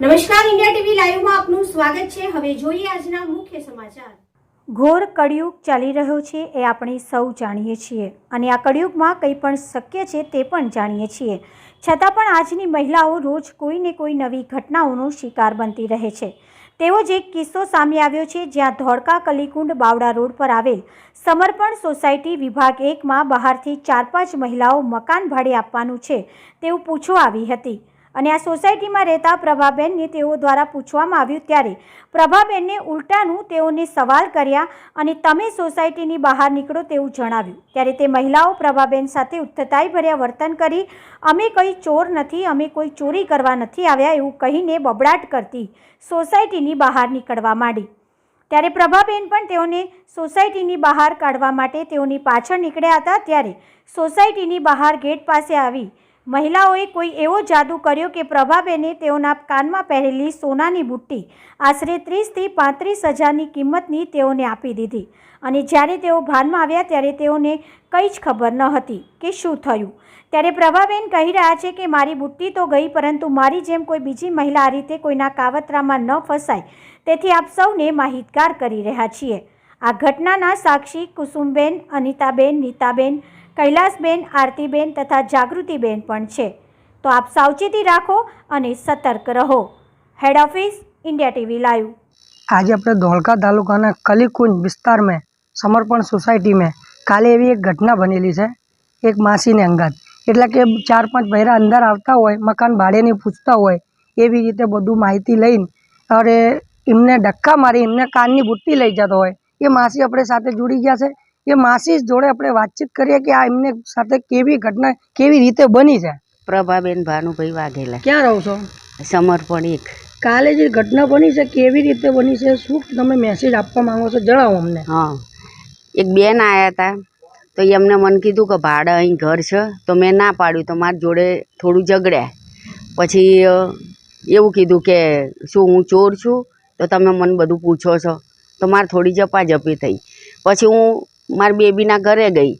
નમસ્કાર, India TV લાઈવમાં આપનું સ્વાગત છે. હવે જોઈએ આજના મુખ્ય સમાચાર. ઘોર કળિયુગ ચાલી રહ્યો છે એ આપણે સૌ જાણીએ છીએ અને આ કળિયુગમાં કંઈ પણ શક્ય છે તે પણ જાણીએ છીએ. છતાં પણ આજની મહિલાઓ રોજ કોઈને કોઈ નવી ઘટનાઓનો શિકાર બનતી રહે છે. તેવો જ એક કિસ્સો સામે આવ્યો છે જ્યાં ધોળકા કલીકુંડ બાવડા રોડ પર આવેલ સમર્પણ સોસાયટી વિભાગ એકમાં બહારથી ચાર પાંચ મહિલાઓ મકાન ભાડે આપવાનું છે તેવું પૂછવા આવી હતી. અને આ સોસાયટીમાં રહેતા પ્રભાબેનને તેઓ દ્વારા પૂછવામાં આવ્યું ત્યારે પ્રભાબેનને ઉલટાનું તેઓને સવાલ કર્યા અને તમે સોસાયટીની બહાર નીકળો તેવું જણાવ્યું. ત્યારે તે મહિલાઓ પ્રભાબેન સાથે ઉત્થતાઈભર્યા વર્તન કરી, અમે કંઈ ચોર નથી, અમે કોઈ ચોરી કરવા નથી આવ્યા, એવું કહીને બબડાટ કરતી સોસાયટીની બહાર નીકળવા માંડી. ત્યારે પ્રભાબેન પણ તેઓને સોસાયટીની બહાર કાઢવા માટે તેઓની પાછળ નીકળ્યા હતા ત્યારે સોસાયટીની બહાર ગેટ પાસે આવી મહિલાઓએ કોઈ એવો જાદુ કર્યો કે પ્રભાબેને તેઓના કાનમાં પહેરેલી સોનાની બુટ્ટી આશરે ત્રીસથી પાંત્રીસ હજારની કિંમતની તેઓને આપી દીધી. અને જ્યારે તેઓ ભાનમાં આવ્યા ત્યારે તેઓને કંઈ જ ખબર ન હતી કે શું થયું. ત્યારે પ્રભાબેન કહી રહ્યા છે કે, મારી બુટ્ટી તો ગઈ, પરંતુ મારી જેમ કોઈ બીજી મહિલા આ રીતે કોઈના કાવતરામાં ન ફસાય. તેથી આપ સૌને માહિતગાર કરી રહ્યા છીએ. આ ઘટનાના સાક્ષી કુસુમબેન, અનિતાબેન, નીતાબેન, કૈલાસબેન, આરતીબેન તથા જાગૃતિબેન પણ છે. તો આપ સાવચેતી રાખો અને સતર્ક રહો. Head office India TV live આજે આપણે ધોળકા તાલુકાના કલીકુંજ વિસ્તારમાં સમર્પણ સોસાયટીમાં કાલે એવી એક ઘટના બનેલી છે. એક માસીને અંગાત. એટલે કે ચાર પાંચ બહેરા અંદર આવતા હોય, મકાન ભાડેની પૂછતા હોય, એવી રીતે બધું માહિતી લઈને અરે એમને ડક્કા મારી, એમને કાનની બુટ્ટી લઈ જતો હોય. એ માસી આપણે સાથે જોડી ગયા છે. એ માસી જોડે આપણે વાતચીત કરીએ કે આ એમને સાથે કેવી ઘટના કેવી રીતે બની છે? પ્રભાબેન ભાનુભાઈ વાઘેલા. ક્યાં રહો છો? સમર્પણ એક. કાલે જે ઘટના બની છે કેવી રીતે બની છે શું તમે મેસેજ આપવા માંગો છો જણાવો અમને. હા. એક બેન આવ્યા હતા તો એમને મને કીધું કે ભાડે અહીં ઘર છે તો મેં ના પાડ્યું તો મારી જોડે થોડું ઝઘડ્યા. પછી એવું કીધું કે શું હું ચોર છું તો તમે મને બધું પૂછો છો. તો મારે થોડી જપાજપી થઈ. પછી હું મારી બેબીના ઘરે ગઈ.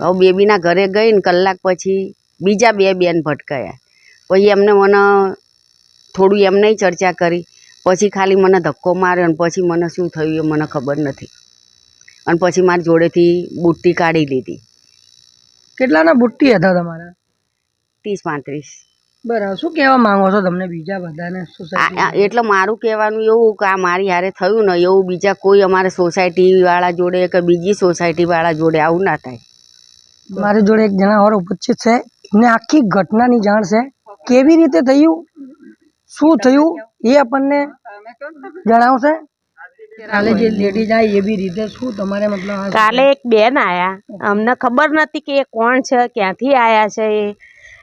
હવે બેબીના ઘરે ગઈ ને કલાક પછી બીજા બે બેન ભટકાયા. પછી એમને મને થોડું એમને ચર્ચા કરી. પછી ખાલી મને ધક્કો માર્યો અને પછી મને શું થયું એ મને ખબર નથી. અને પછી મારી જોડેથી બુટ્ટી કાઢી લીધી. કેટલાના બુટ્ટી હતા તમારા? ત્રીસ પાંત્રીસ. બરાબર. શું કહેવા માંગો છો તમને બીજા બધાને સોસાયટી એટલે મારું કહેવાનું એવું કે આ મારી હારે થયું ને એવું બીજા કોઈ અમારે સોસાયટીવાળા જોડે કે બીજી સોસાયટીવાળા જોડે આવું ના થાય. મારી જોડે એક જણા ઓર ઉપસ્થિત છે. એમને આખી ઘટનાની જાણ છે. કેવી રીતે થયું? શું થયું? એ આપણને જણાવશે. કાલે જે લેડીઝ જાય એવી રીતે શું તમારે મતલબ કાલે એક બેન આયા. અમને ખબર નથી કે એ કોણ છે ક્યાંથી આયા છે એ.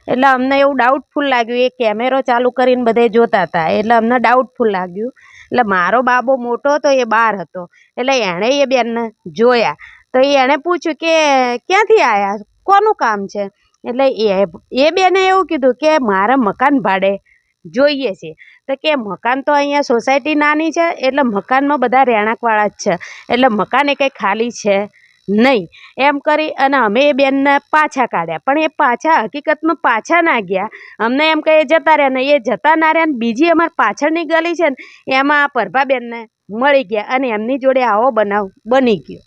એટલે અમને એવું ડાઉટફુલ લાગ્યું, એ કેમેરો ચાલુ કરીને બધે જોતા હતા. એટલે અમને ડાઉટફુલ લાગ્યું. એટલે મારો બાબો મોટો હતો, એ બહાર હતો. એટલે એણે એ બેનને જોયા. તો એણે પૂછ્યું કે, ક્યાંથી આવ્યા કોનું કામ છે? એટલે એ એ બેને એવું કીધું કે, મારે મકાન ભાડે જોઈએ છે. તો કે, મકાન તો અહીંયા સોસાયટી નાની છે, એટલે મકાનમાં બધા રહેણાંકવાળા જ છે. એટલે મકાન એ કંઈ ખાલી છે. નહીં. એમ કરી અને અમે એ બેનને પાછા કાઢ્યા. પણ એ પાછા હકીકતમાં પાછા ના ગયા. અમને એમ કહે, જતા રહ્યા. ને એ જતા ના રહ્યા ને બીજી અમારી પાછળની ગલી છે ને, એમાં આ પ્રભાબેનને મળી ગયા અને એમની જોડે આવો બનાવ બની ગયો.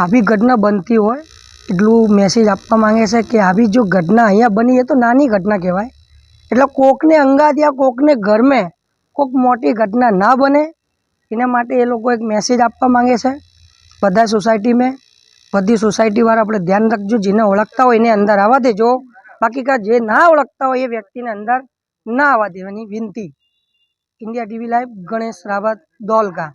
આવી ઘટના બનતી હોય, એટલું મેસેજ આપવા માંગે છે કે આવી જો ઘટના અહીંયા બની, એ તો નાની ઘટના કહેવાય. એટલે કોકને અંગાત યા કોકને ઘરમાં કોક મોટી ઘટના ના બને, એના માટે એ લોકો એક મેસેજ આપવા માંગે છે. બધા સોસાયટીમાં બધી સોસાયટીવાળા આપણે ધ્યાન રાખજો, જેને ઓળખતા હોય એને અંદર આવવા દેજો. બાકી કા જે ના ઓળખતા હોય એ વ્યક્તિને અંદર ના આવવા દેવાની વિનંતી. India TV live, Ganesh Rawat, Dholka.